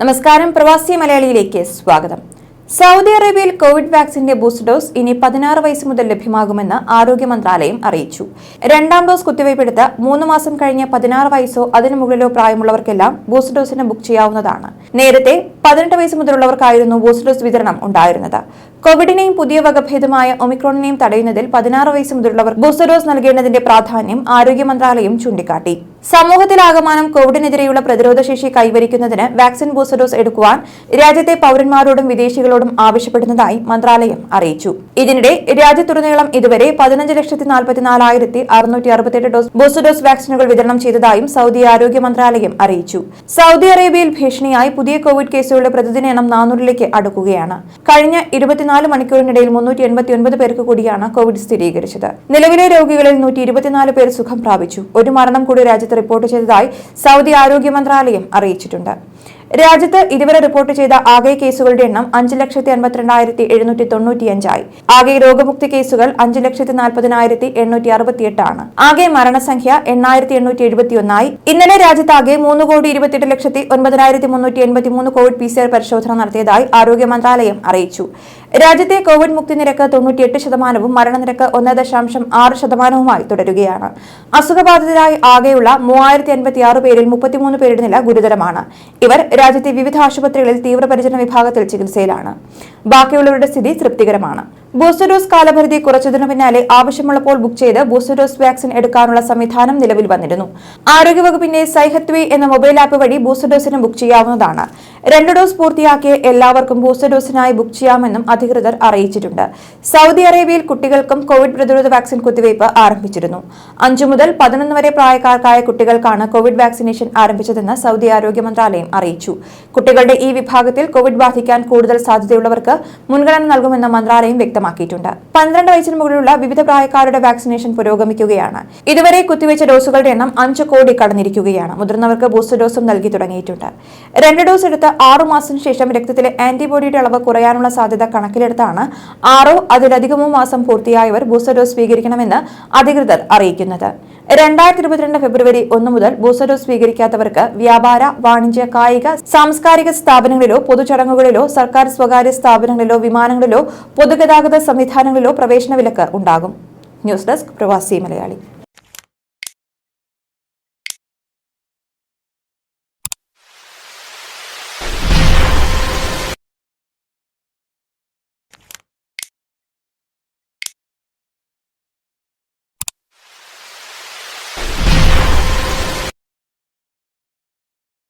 നമസ്കാരം. പ്രവാസി മലയാളിയിലേക്ക് സ്വാഗതം. സൗദി അറേബ്യയിൽ കോവിഡ് വാക്സിന്റെ ബൂസ്റ്റർ ഡോസ് ഇനി പതിനാറ് വയസ്സ് മുതൽ ലഭ്യമാകുമെന്ന് ആരോഗ്യ മന്ത്രാലയം അറിയിച്ചു. രണ്ടാം ഡോസ് കുത്തിവയ്പ്പെടുത്ത മൂന്ന് മാസം കഴിഞ്ഞ പതിനാറ് വയസ്സോ അതിനു മുകളിലോ പ്രായമുള്ളവർക്കെല്ലാം ബൂസ്റ്റർ ഡോസിന് ബുക്ക് ചെയ്യാവുന്നതാണ്. നേരത്തെ പതിനെട്ട് വയസ്സ് മുതലുള്ളവർക്കായിരുന്നു ബൂസ്റ്റർ ഡോസ് വിതരണം ഉണ്ടായിരുന്നത്. കോവിഡിനെയും പുതിയ വകഭേദമായ ഒമിക്രോണിനെയും തടയുന്നതിൽ പതിനാറ് വയസ്സ് മുതലുള്ളവർ ബൂസ്റ്റർ ഡോസ് നൽകേണ്ടതിന്റെ പ്രാധാന്യം ആരോഗ്യ മന്ത്രാലയം ചൂണ്ടിക്കാട്ടി. സമൂഹത്തിലാകമാനം കോവിഡിനെതിരെയുള്ള പ്രതിരോധശേഷി കൈവരിക്കുന്നതിന് വാക്സിൻ ബൂസ്റ്റർ ഡോസ് എടുക്കുവാൻ രാജ്യത്തെ പൌരന്മാരോടും വിദേശികളോടും ആവശ്യപ്പെടുന്നതായി മന്ത്രാലയം അറിയിച്ചു. ഇതിനിടെ രാജ്യത്തുടനീളം ഇതുവരെ പതിനഞ്ച് ലക്ഷത്തി നാൽപ്പത്തിനാലായിരത്തി അറുന്നൂറ്റി അറുപത്തിയെട്ട് ഡോസ് ബൂസ്റ്റർ ഡോസ് വാക്സിനുകൾ വിതരണം ചെയ്തതായും സൗദി ആരോഗ്യ മന്ത്രാലയം അറിയിച്ചു. സൗദി അറേബ്യയിൽ ഭീഷണിയായി പുതിയ കോവിഡ് കേസുകളുടെ പ്രതിദിന എണ്ണം നാനൂറിലേക്ക് അടുക്കുകയാണ്. കഴിഞ്ഞ ഇരുപത്തിനാല് മണിക്കൂറിനിടയിൽ മുന്നൂറ്റി എൺപത്തി ഒൻപത് പേർക്ക് കൂടിയാണ് കോവിഡ് സ്ഥിരീകരിച്ചത്. നിലവിലെ രോഗികളിൽ നൂറ്റി ഇരുപത്തിനാല് പേർ സുഖം പ്രാപിച്ചു. ഒരു മരണം കൂടി രാജ്യത്ത് റിപ്പോർട്ട് ചെയ്തതായി സൗദി ആരോഗ്യ മന്ത്രാലയം അറിയിച്ചിട്ടുണ്ട്. രാജ്യത്ത് ഇതുവരെ റിപ്പോർട്ട് ചെയ്ത ആകെ കേസുകളുടെ എണ്ണം അഞ്ച് ലക്ഷത്തി അൻപത്തിരണ്ടായിരത്തി എഴുന്നൂറ്റി തൊണ്ണൂറ്റിയഞ്ചായി. ആകെ രോഗമുക്തി കേസുകൾ അഞ്ച് ലക്ഷത്തി നാൽപ്പതിനായിരത്തി എണ്ണൂറ്റി അറുപത്തിയെട്ടാണ്. ആകെ മരണസംഖ്യ എണ്ണായിരത്തി എണ്ണൂറ്റി എഴുപത്തിയൊന്നായി. ഇന്നലെ രാജ്യത്താകെ മൂന്ന് കോടി ഇരുപത്തിയെട്ട് ലക്ഷത്തി ഒൻപതിനായിരത്തി മുന്നൂറ്റി എൺപത്തി മൂന്ന് കോവിഡ് പി സി ആർ പരിശോധന നടത്തിയതായി ആരോഗ്യ മന്ത്രാലയം അറിയിച്ചു. രാജ്യത്തെ കോവിഡ് മുക്തി നിരക്ക് തൊണ്ണൂറ്റിയെട്ട് ശതമാനവും മരണനിരക്ക് ഒന്ന് ദശാംശം ആറ് ശതമാനവുമായി തുടരുകയാണ്. അസുഖബാധിതരായി ആകെയുള്ള മൂവായിരത്തി അൻപത്തിയാറ് പേരിൽ മുപ്പത്തിമൂന്ന് പേരുടെ നില ഗുരുതരമാണ്. ഇവർ രാജ്യത്തെ വിവിധ ആശുപത്രികളിൽ തീവ്രപരിചരണ വിഭാഗത്തിൽ ചികിത്സയിലാണ്. ബാക്കിയുള്ളവരുടെ സ്ഥിതി തൃപ്തികരമാണ്. ബൂസ്റ്റർ ഡോസ് കാലപരിധി കുറച്ചതിനു പിന്നാലെ ആവശ്യമുള്ളപ്പോൾ ബുക്ക് ചെയ്ത് ബൂസ്റ്റർ ഡോസ് വാക്സിൻ എടുക്കാനുള്ള സംവിധാനം നിലവിൽ വന്നിരുന്നു. ആരോഗ്യവകുപ്പിന്റെ സൈഹത്വി എന്ന മൊബൈൽ ആപ്പ് വഴി ബൂസ്റ്റർ ഡോസിന് ബുക്ക് ചെയ്യാവുന്നതാണ്. രണ്ട് ഡോസ് പൂർത്തിയാക്കിയ എല്ലാവർക്കും ബൂസ്റ്റർ ഡോസിനായി ബുക്ക് ചെയ്യാമെന്നും അധികൃതർ അറിയിച്ചിട്ടുണ്ട്. സൗദി അറേബ്യയിൽ കുട്ടികൾക്കും കോവിഡ് പ്രതിരോധ വാക്സിൻ കുത്തിവയ്പ് ആരംഭിച്ചിരുന്നു. അഞ്ചു മുതൽ പതിനൊന്ന് വരെ പ്രായക്കാർക്കായ കുട്ടികൾക്കാണ് കോവിഡ് വാക്സിനേഷൻ ആരംഭിച്ചതെന്ന് സൗദി ആരോഗ്യ മന്ത്രാലയം അറിയിച്ചു. കുട്ടികളുടെ ഈ വിഭാഗത്തിൽ കോവിഡ് ബാധിക്കാൻ കൂടുതൽ സാധ്യതയുള്ളവർക്ക് മുൻഗണന നൽകുമെന്ന് മന്ത്രാലയം വ്യക്തമാക്കിയിട്ടുണ്ട്. പന്ത്രണ്ട് വയസ്സിന് മുകളിലുള്ള വിവിധ പ്രായക്കാരുടെ വാക്സിനേഷൻ പുരോഗമിക്കുകയാണ്. ഇതുവരെ കുത്തിവെച്ച ഡോസുകളുടെ എണ്ണം അഞ്ച് കോടി കടന്നിരിക്കുകയാണ്. മുതിർന്നവർക്ക് ബൂസ്റ്റർ ഡോസും നൽകി തുടങ്ങിയിട്ടുണ്ട്. രണ്ട് ഡോസ് എടുത്ത് ആറു മാസത്തിനു ശേഷം രക്തത്തിലെ ആന്റിബോഡിയുടെ അളവ് കുറയാനുള്ള സാധ്യത കണക്കിലെടുത്താണ്. ആറോ അതിലധികമോ മാസം പൂർത്തിയായവർ ബൂസ്റ്റർ ഡോസ് സ്വീകരിക്കണമെന്ന് അധികൃതർ അറിയിക്കുന്നത്. രണ്ടായിരത്തി ഇരുപത്തിരണ്ട് ഫെബ്രുവരി ഒന്ന് മുതൽ ബൂസ്റ്റർ ഡോസ് സ്വീകരിക്കാത്തവർക്ക് വ്യാപാര വാണിജ്യ കായിക സാംസ്കാരിക സ്ഥാപനങ്ങളിലോ പൊതുചടങ്ങുകളിലോ സർക്കാർ സ്വകാര്യ സ്ഥാപനങ്ങളിലോ വിമാനങ്ങളിലോ പൊതുഗതാഗത സംവിധാനങ്ങളിലോ പ്രവേശന വിലക്ക് ഉണ്ടാകും. ന്യൂസ് ഡെസ്ക് പ്രവാസി മലയാളി.